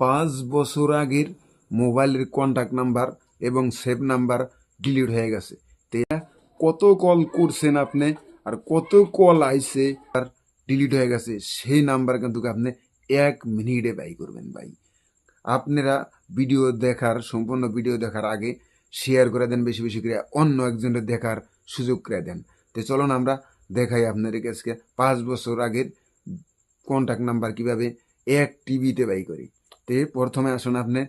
পাঁচ বছর আগের মোবাইলের কন্ট্যাক্ট নাম্বার এবং সেভ নাম্বার ডিলিট হয়ে গেছে। তো কত কল করছেন আপনি আর কত কল আইছে আর ডিলিট হয়ে গেছে, সেই নাম্বার কিন্তু আপনি এক মিনিটে ব্যয় করবেন ভাই। আপনারা ভিডিও দেখার, সম্পূর্ণ ভিডিও দেখার আগে শেয়ার করে দেন, বেশি বেশি করে অন্য একজনের দেখার সুযোগ করে দেন। তো চলুন আমরা দেখাই আপনাদের কাছে পাঁচ বছর আগের কন্ট্যাক্ট নাম্বার কীভাবে এক টিভিতে ব্যয় করি। তো প্রথমে আসুন আপনি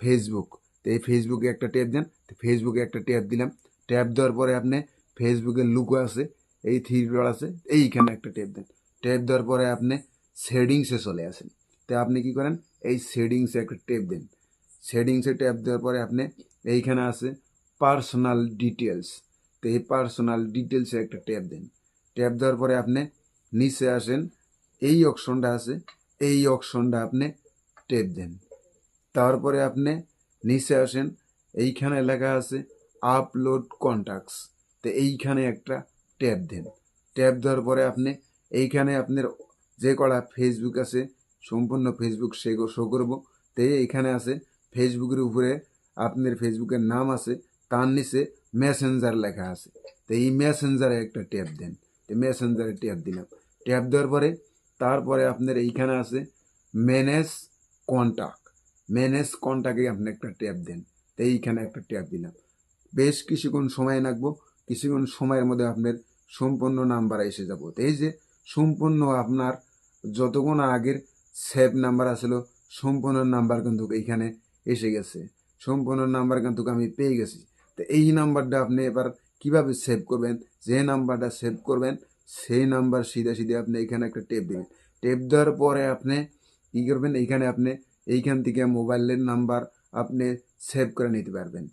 ফেসবুক তো এই ফেসবুকে একটা ট্যাপ দেন। তো ফেসবুকে একটা ট্যাপ দিলাম। ট্যাপ দেওয়ার পরে আপনি ফেসবুকের লুকো আছে, এই থ্রি ডট আছে, এইখানে একটা ট্যাপ দেন। ট্যাপ দেওয়ার পরে আপনি শেডিংসে চলে আসেন। তো আপনি কি করেন? এই শেডিংসে একটা ট্যাপ দেন। শেডিংসে ট্যাপ দেওয়ার পরে আপনি এইখানে আছে পার্সোনাল ডিটেলস তো এই পার্সোনাল ডিটেলসে একটা ট্যাপ দেন। ট্যাপ দেওয়ার পরে আপনি নিচে আসেন। এই অপশনটা আছে। এই অপশনটা আপনি ট্যাপ দেন। তারপরে আপনি নিচে আসেন, এইখানে লেখা আছে, আপলোড কন্ট্যাক্টস তো এইখানে একটা ট্যাপ দেন। ট্যাপ দেওয়ার পরে আপনি, এইখানে আপনার যে কটা ফেসবুক আছে, সম্পূর্ণ ফেসবুক সে শো করব। তো এইখানে আছে ফেসবুকের উপরে আপনার ফেসবুকের নাম আছে, তার নিচে মেসেঞ্জার লেখা আছে। তো এই মেসেঞ্জারে একটা ট্যাপ দেন। তো মেসেঞ্জারে ট্যাপ দিলাম। ট্যাপ দেওয়ার পরে, তারপরে আপনার এইখানে আছে ম্যানেজ কন্ট্যাক্ট ম্যানেজ কন্ট্যাক্টে আপনি একটা ট্যাপ দেন। তো এইখানে একটা ট্যাপ দিলাম। বেশ কিছুক্ষণ সময় লাগবো। কিছুক্ষণ সময়ের মধ্যে আপনার সম্পূর্ণ নাম্বার এসে যাব। তো এই যে সম্পূর্ণ আপনার যতক্ষণ আগের সেভ নাম্বার আসলো সম্পূর্ণ নাম্বার কিন্তু এইখানে এসে গেছে। সম্পূর্ণ নাম্বার কিন্তু আমি পেয়ে গেছি। তো এই নাম্বারটা আপনি এবার কীভাবে সেভ করবেন? যে নাম্বারটা সেভ করবেন, সেই নাম্বার সিধা সিধে আপনি এখানে একটা টেপ দেবেন। টেপ দেওয়ার পরে আপনি কী করবেন? এইখানে আপনি এইখান থেকে মোবাইলের নাম্বার আপনি সেভ করে নিতে পারবেন।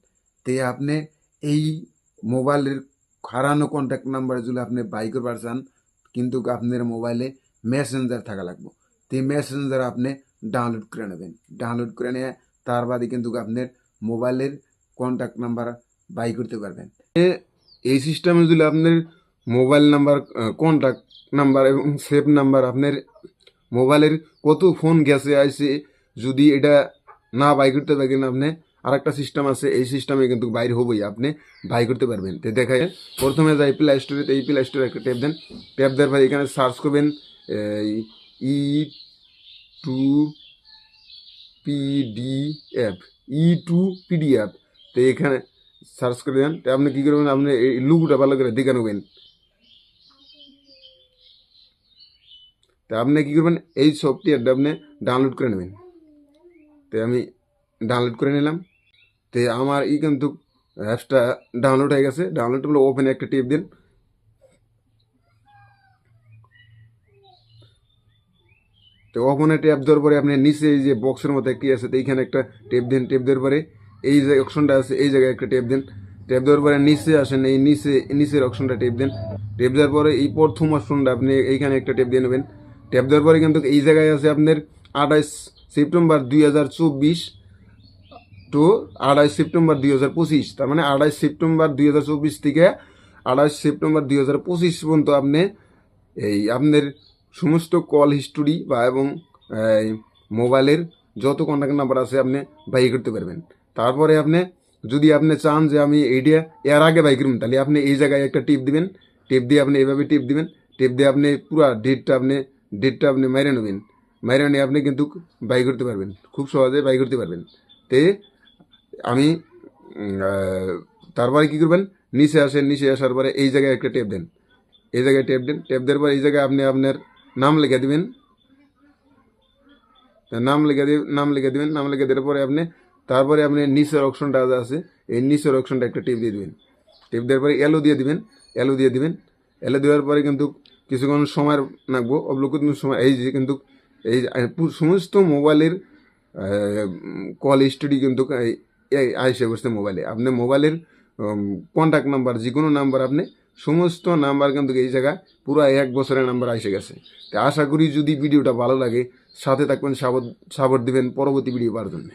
তে আপনি এই মোবাইলের হারানো কন্ট্যাক্ট নাম্বার যদি আপনি বাই করবার চান, কিন্তু আপনার মোবাইলে মেসেঞ্জার থাকা লাগবে। তো মেসেঞ্জার আপনি ডাউনলোড করে নেবেন। ডাউনলোড করে নিয়ে তার বাদে কিন্তু আপনার মোবাইলের কন্ট্যাক্ট নাম্বার বাই করতে পারবেন। এই সিস্টেমে যদি আপনার মোবাইল নাম্বার কন্ট্যাক্ট নাম্বার এবং সেভ নাম্বার আপনার মোবাইলের কত ফোন গেছে আইসে যদি এটা না বাই করতে পারেন আপনি আর একটা সিস্টেম আছে, এই সিস্টেমে কিন্তু বাইর হবই আপনি, বাই করতে পারবেন। তো দেখা প্রথমে যাই প্লে স্টোরে এই প্লে স্টোরে একটা ট্যাপ দেন। ট্যাপ দেওয়ার পরে এখানে সার্চ করবেন E to PDF E to PDF তো এখানে সার্চ করে দেন তো আপনি কী করবেন, আপনি এই লুকটা ভালো করে দেখে নেবেন। তো আপনি কী করবেন? এই সফটওয়্যারটা আপনি ডাউনলোড করে নেবেন। তো আমি ডাউনলোড করে নিলাম। তো আমার ই কিন্তু অ্যাপসটা ডাউনলোড হয়ে গেছে। ডাউনলোড হলে ওপেন একটা টিপ দিন। তো ওপেনে ট্যাপ দেওয়ার পরে আপনি নিচে এই যে বক্সের মতো একটি আছে, তো এইখানে একটা টেপ দিন। টেপ দেওয়ার পরে এই যে অপশনটা আছে, এই জায়গায় একটা টেপ দিন। টেপ দেওয়ার পরে নিচে আসেন, এই নিচে, নিচের অপশনটা টেপ দেন। টেপ দেওয়ার পরে এই প্রথম অপশনটা আপনি এইখানে একটা টেপ দিয়ে নেবেন। টেপ দেওয়ার পরে কিন্তু এই জায়গায় আছে আপনার আঠাইশ সেপ্টেম্বর দুই হাজার চব্বিশ টু আড়াই সেপ্টেম্বর দুই হাজার পঁচিশ। তার মানে আড়াই সেপ্টেম্বর দুই হাজার চব্বিশ থেকে আড়াই সেপ্টেম্বর দুই হাজার পঁচিশ পর্যন্ত আপনি এই আপনার সমস্ত কল হিস্টোরি বা এবং মোবাইলের যত কন্ট্যাক্ট নাম্বার আছে আপনি বাই করতে পারবেন। তারপরে আপনি যদি আপনি চান যে আমি এইটা এর আগে বাই করবেন তাহলে আপনি এই জায়গায় একটা টিপ দিবেন। টিপ দিয়ে আপনি এইভাবে টিপ দিবেন। টিপ দিয়ে আপনি পুরো ডেটটা আপনি ডেটটা আপনি মাইরে নেবেন। মাইরে নিয়ে আপনি কিন্তু বাই করতে পারবেন। খুব সহজে বাই করতে পারবেন। তে আমি তারপরে কী করবেন? নিচে আসেন, নিচে আসার পরে এই জায়গায় একটা টেপ দেন। এই জায়গায় টেপ দেন। টেপ দেওয়ার পর এই জায়গায় আপনি আপনার নাম লিখে দিবেন। নাম লিখে দিবেন নাম লিখে দিবেন। নাম লিখে দেওয়ার পরে আপনি, তারপরে আপনি নিচের অপশনটা আছে, এই নিচের অপশনটা একটা টিপ দিয়ে দিবেন। টিপ দেওয়ার পরে এলো দিয়ে দিবেন। এলো দিয়ে দিবেন। এলো দেওয়ার পরে কিন্তু কিছুক্ষণ সময় লাগবো অবলোক সময়, এই যে কিন্তু এই সমস্ত মোবাইলের কল হিস্টোরি কিন্তু আইসে বসতে মোবাইলে। আপনি মোবাইলের কন্ট্যাক্ট নাম্বার যে কোনো নাম্বার আপনি, সমস্ত নাম্বার কিন্তু এই জায়গায় পুরো এক বছরের নাম্বার এসে গেছে। তো আশা করি যদি ভিডিওটা ভালো লাগে, সাথে থাকবেন, সাবর সাবর দিবেন, পরবর্তী ভিডিও পাওয়ার জন্য।